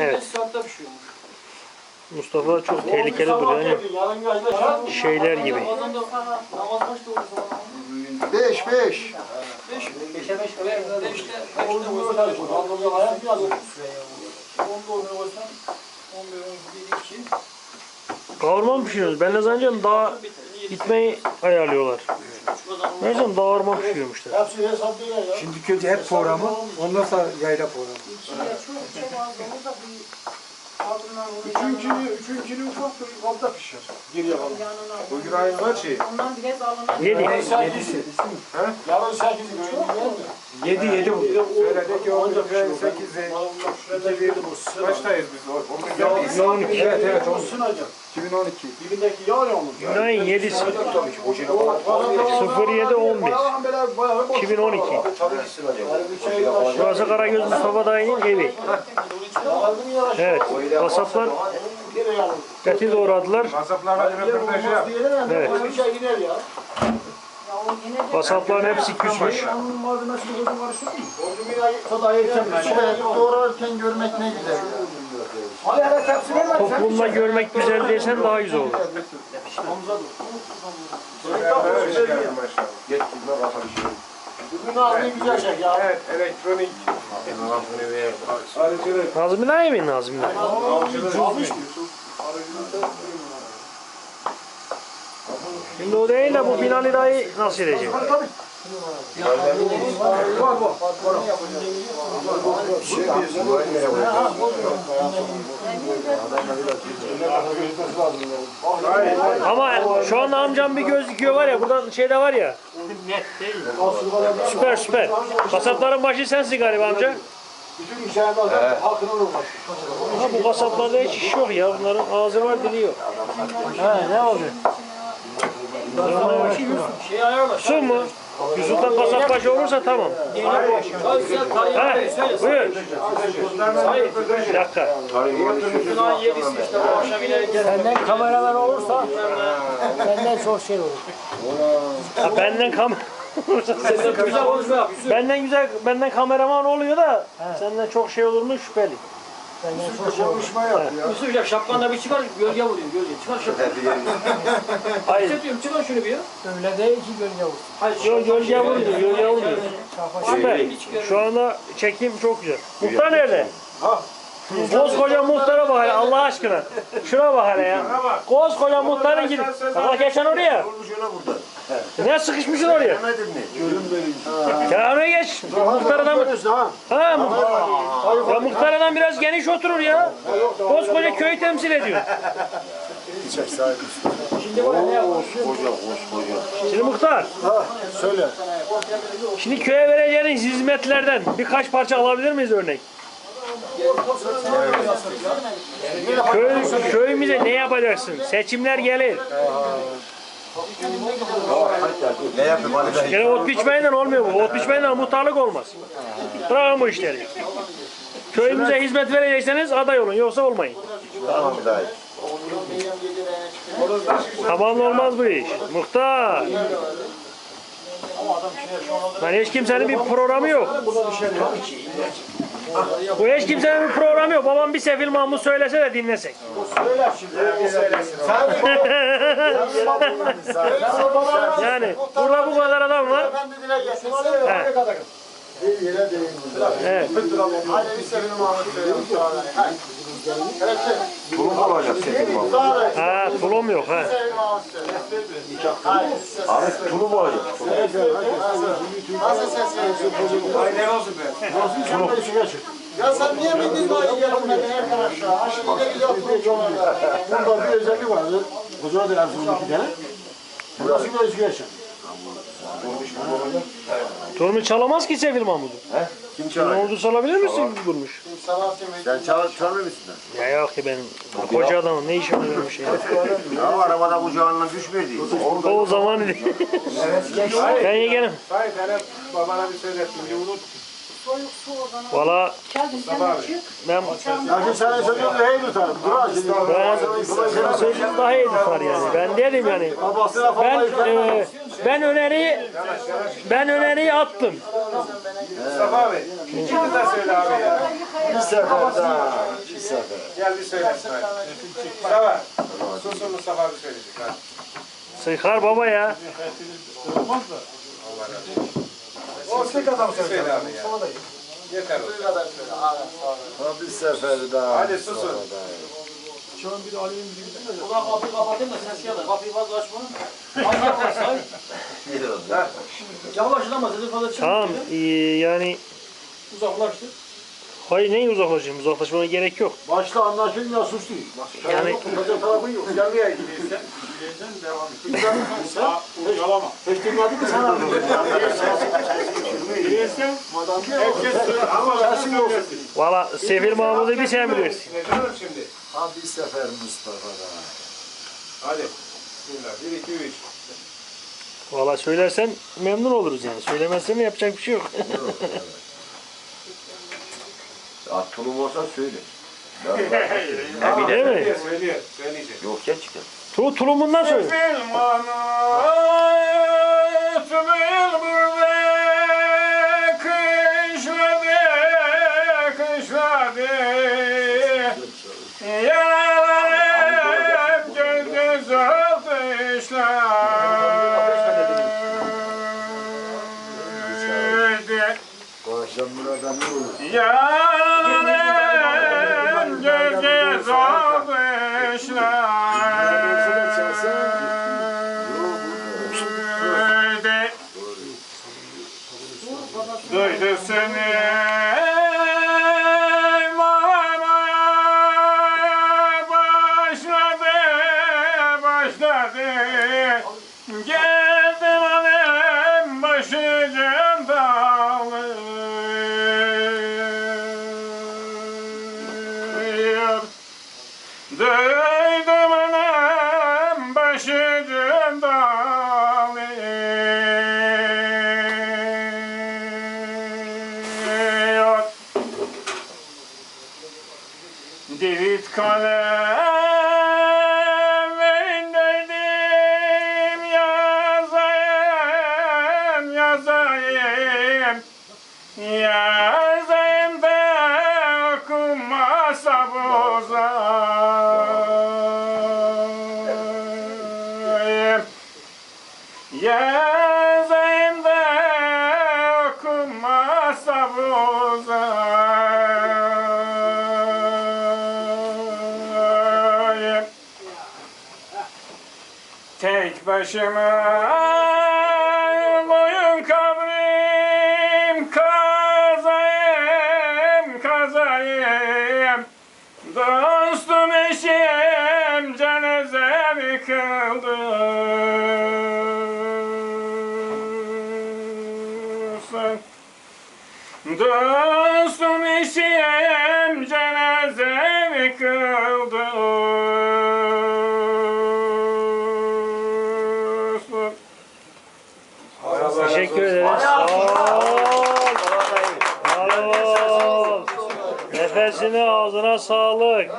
Evet. Saatte pişiyormuş. Mustafa çok tehlikeli duruyor. Yani şeyler gibi. Bazen de namaz kaçta olur zaman? 5 5. 5. 5'e 5 öyle. 5'te 5'te koysan. Onda ayak biraz olur. 10'da oraya koysan 11 12 1 2 Kavurma mı pişiriyoruz? Ben ne zannediyorum daha gitmeyi ayarlıyorlar. Meğersem pişiriyormuşlar. Hesap değil ya. Şimdi önce hep programı, ondan sonra yayla programı. Üçüncülü, üçüncülü ufak bir kapta pişer. Geriye kalın. Bugün ayın kaçı? Ondan biraz alınan Yedi. Yedisi. Yarın sekiz gün gelmiyor. Yedi yedi bu. Söyledik ki 10 8'i. Kaçtayız biz? 11'deyiz. 2012. Evet evet. O sınacak. 2012. Dibindeki yağ ya onun. Günay'ın 7'si. Tabii ki boşuna bak. 07 11. 2012. Tabii ki sınacak. Burası Karagöz Mustafa Dayı'nın evi. Evet. Kasaplar eti doğradılar. Kasaplarla röportaj yap. Evet. Şey. Kasapların hepsi küsmüş. Evet, doğrarken görmek ne güzel. Verme. Toplumda görmek güzel desen daha güzel olur. Şey maşallah. Geç gitme kafa bir şey. Bugün ağzını güzel çek ya. Evet, elektronik. Arıcılık. Nazmi Dayı mı Nazmi Dayı? Çalmış mı? Şimdi o değil de bu Binali Dayı nasıl edecek? Ama şu anda amcam bir gözüküyor var ya buradan şeyde var ya. Süper süper. Kasapların başı sensin galiba amca. Bütün işlerden hakkını vurmak. Ha bu kasaplarda hiç iş yok ya. Bunların ağzı var dili. Ha ne oldu? Şey ayarla. Su mu? Yusuf'tan kasap başı olursa tamam. Ha, buyur. Bir dakika. Günah yedisi işte bu akşam inerken. Senden kameralar olursa senden çok şey olur. Ha, benden kam Senden güzel konuşma yap. Yusuf. benden güzel benden kameraman oluyor da senden çok şey olur mu şüpheli. Senden çok şey. Konuşma yap ya. Yusuf ya şapkanla bir çıkar gölge vuruyor gölge. Çıkar şapkanı. Hayır. Hissetmiyorum çıkar şunu bir ya. Öyle değil ki gölge olur. Hayır Yo, gölge vuruyor, gölge vuruyor. Kafa Süper. Şu anda çekim çok güzel. Muhtar nerede? Koskoca muhtara bak hele Allah aşkına. Şuna bak hele ya. Koskoca muhtarın gidin. Bak geçen oraya. Ne sıkışmışsın oraya? Ya oraya geç. Muhtar adam. Ha. Ha, mu- ya muhtar adam biraz geniş oturur ya. Koskoca köyü temsil ediyor. Şimdi muhtar. Söyle. Şimdi köye vereceğiniz hizmetlerden birkaç parça alabilir miyiz örnek? Köy, köyümüze ne yapacaksın? Seçimler gelir. Ne yapayım Bey? Gene ot biçmeyle olmuyor bu. Ot biçmeyle muhtarlık olmaz. Bırakın bu işleri. Köyümüze hizmet verecekseniz aday olun yoksa olmayın. Tamam dayı. Tamam olmaz bu iş. Muhtar. Lan hiç kimsenin bir programı yok. Bu hiç kimsenin bir programı yok. Babam bir Sefil Mahmut söylese de dinlesek. yani burada bu kadar adam var. Ben de dile gelsin. Bir yere değin. Evet. Bir Ahmet Bey'e. Hadi. Evet, şey. Bulun olacak senin baba. Sağ Ha tulum yok ha. Ahmet tulum olacak. Nasıl ses veriyorsun? Ay ne olsun be? Ya sen niye bindin daha iyi gelmedin arkadaşlar? Şimdi de güzel programlar. Bunda bir özellik vardı. Huzura da yapsın iki tane. Burası da özgür yaşam. Tulumu çalamaz ki Sefil Mahmut'u. Kim Ne çağırıyor? oldu salabilir misin. Sanatçı Sen çal çalmıyor musun? Ya yok ki benim koca adamım ne işim var bir şey. Ya arabada kucağından düşmedi. O zaman idi. ben yeğenim. Hayır ben hep babana bir söylettim. Bir unut. Valla ben senin iyi tutar. Şimdi. sözün daha iyi tutar yani. Ben dedim yani. Babasına Ben falan e, ben öneriyi ben öneriyi attım. Mustafa abi. De söyle abi ya. Bir sefer daha. Bir sefer. Gel bir söylesin hadi. Mustafa. Susun Mustafa abi söyleyecek hadi. Sıkar baba ya. O sık adam söyle abi ya. Yeter o. Ha bir sefer daha. Hadi susun. Ulan kapıyı kapatayım da ses gelir. Kapıyı fazla açma. Az yaklaşsay. Yavaşın ama sesi fazla çıkmıyor. Tamam yani Uzaklaştır. Hayır neyin uzaklaşayım? Uzaklaşmana gerek yok. Başta anlaşılmıyor suçlu. Yani- Tutacak tarafın yok. Nereye gidiyorsun? Yalama. Hiç dinledin mi sen abi? Ama sesin yok. Valla Sefil Mahmud'u bir sen bilirsin. Ne diyorum şimdi? Ha bir sefer Mustafa daha. Hadi. Bismillah. Bir, iki, üç. Valla söylersen memnun oluruz yani. Söylemezsen yapacak bir şey yok. Atılım olsa söyle. Mi? Söylüyor, söylüyor. Söyleyecek. Yok ya çıkar. Tu tulumundan söyle. Bu akşam burada ne olur? Oldu işler. Duydu seni Divit kalem elindeydim yazayım yazayım. Yazayım da okunmazsa bozayım Tek başıma Teşekkür ederiz. Sağ ol. Nefesine ağzına sağlık.